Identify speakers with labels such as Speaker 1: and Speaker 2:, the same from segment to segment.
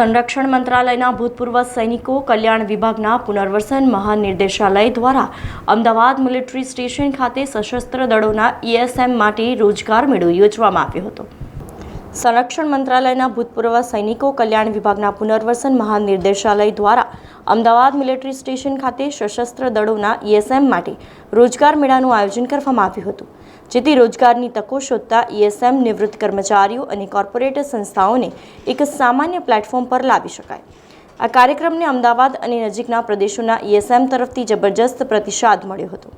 Speaker 1: સંરક્ષણ મંત્રાલયના ભૂતપૂર્વ સૈનિકો કલ્યાણ વિભાગના પુનર્વસન મહાનિર્દેશાલય દ્વારા અમદાવાદ મિલિટરી સ્ટેશન ખાતે સશસ્ત્ર દળોના ઈએસએમ માટે રોજગાર મેળો યોજવામાં આવ્યો હતો. સંરક્ષણ મંત્રાલયના ભૂતપૂર્વ સૈનિકો કલ્યાણ વિભાગના પુનર્વસન મહાનિર્દેશાલય દ્વારા અમદાવાદ મિલિટરી સ્ટેશન ખાતે સશસ્ત્ર દળોના ઈએસએમ માટે રોજગાર મેળાનું આયોજન કરવામાં આવ્યું હતું. જેથી રોજગારની તકો શોધતા ઈએસએમ નિવૃત્ત કર્મચારીઓ અને કોર્પોરેટ સંસ્થાઓને એક સામાન્ય પ્લેટફોર્મ પર લાવી શકાય. આ કાર્યક્રમને અમદાવાદ અને નજીકના પ્રદેશોના ઈએસએમ તરફથી જબરજસ્ત પ્રતિસાદ મળ્યો હતો.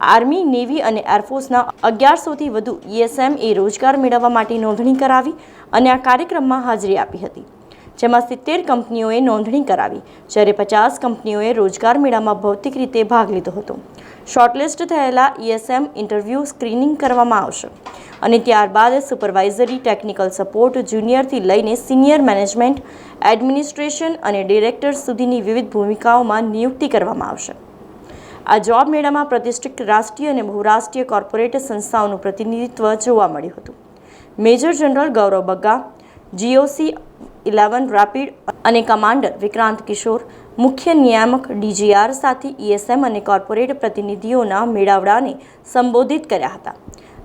Speaker 1: આર્મી, નેવી અને એરફોર્સના અગિયારસોથી વધુ ઈએસએમ એ રોજગાર મેળવવા માટે નોંધણી કરાવી અને આ કાર્યક્રમમાં હાજરી આપી હતી. જેમાં સિત્તેર કંપનીઓએ નોંધણી કરાવી, જ્યારે પચાસ કંપનીઓએ રોજગાર મેળામાં ભૌતિક રીતે ભાગ લીધો હતો. શોર્ટલિસ્ટ થયેલા ઈએસએમ ઇન્ટરવ્યૂ સ્ક્રીનિંગ કરવામાં આવશે અને ત્યારબાદ સુપરવાઇઝરી, ટેકનિકલ સપોર્ટ, જુનિયરથી લઈને સિનિયર મેનેજમેન્ટ, એડમિનિસ્ટ્રેશન અને ડિરેક્ટર સુધીની વિવિધ ભૂમિકાઓમાં નિયુક્તિ કરવામાં આવશે. આ જોબ મેળામાં પ્રતિષ્ઠિત રાષ્ટ્રીય અને બહુરાષ્ટ્રીય કોર્પોરેટ સંસ્થાઓનું પ્રતિનિધિત્વ જોવા મળ્યું હતું. Major general Gaurav Bagga GOC eleven rapid અને કમાન્ડર વિક્રાંત કિશોર, મુખ્ય નિયામક ડીજીઆર સાથે ઈએસએમ અને કોર્પોરેટ પ્રતિનિધિઓના મેળાવડાને સંબોધિત કર્યા હતા.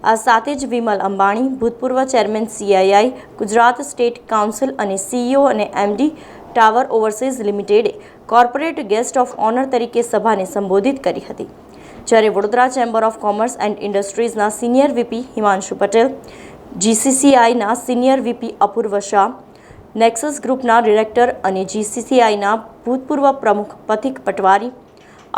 Speaker 1: આ સાથે જ વિમલ અંબાણી, ભૂતપૂર્વ chairman CII, Gujarat state council અને સીઈઓ અને એમડી ટાવર ઓવરસીઝ લિમિટેડે કોર્પોરેટ ગેસ્ટ ઓફ ઓનર તરીકે સભાને સંબોધિત કરી હતી. જ્યારે Vadodara chamber of commerce and ઇન્ડસ્ટ્રીઝના senior VP Himanshu Patel, જીસીસીઆઈના senior VP Apurva Shah Nexus ગ્રુપના ડિરેક્ટર અને જીસીસીઆઈના ભૂતપૂર્વ પ્રમુખ પથિક પટવારી,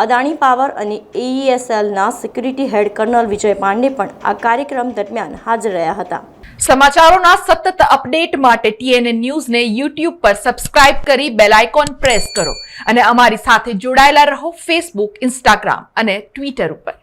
Speaker 1: અદાણી પાવર અને એઈએસએલના security head colonel Vijay Pandey પણ આ કાર્યક્રમ દરમિયાન હાજર રહ્યા હતા.
Speaker 2: સમાચારોના સતત અપડેટ માટે ટીએનએ ન્યૂઝને યુટ્યુબ પર સબસ્ક્રાઇબ કરી બેલ આઇકોન પ્રેસ કરો અને અમારી સાથે જોડાયેલા રહો ફેસબુક, ઇન્સ્ટાગ્રામ અને ટ્વિટર ઉપર.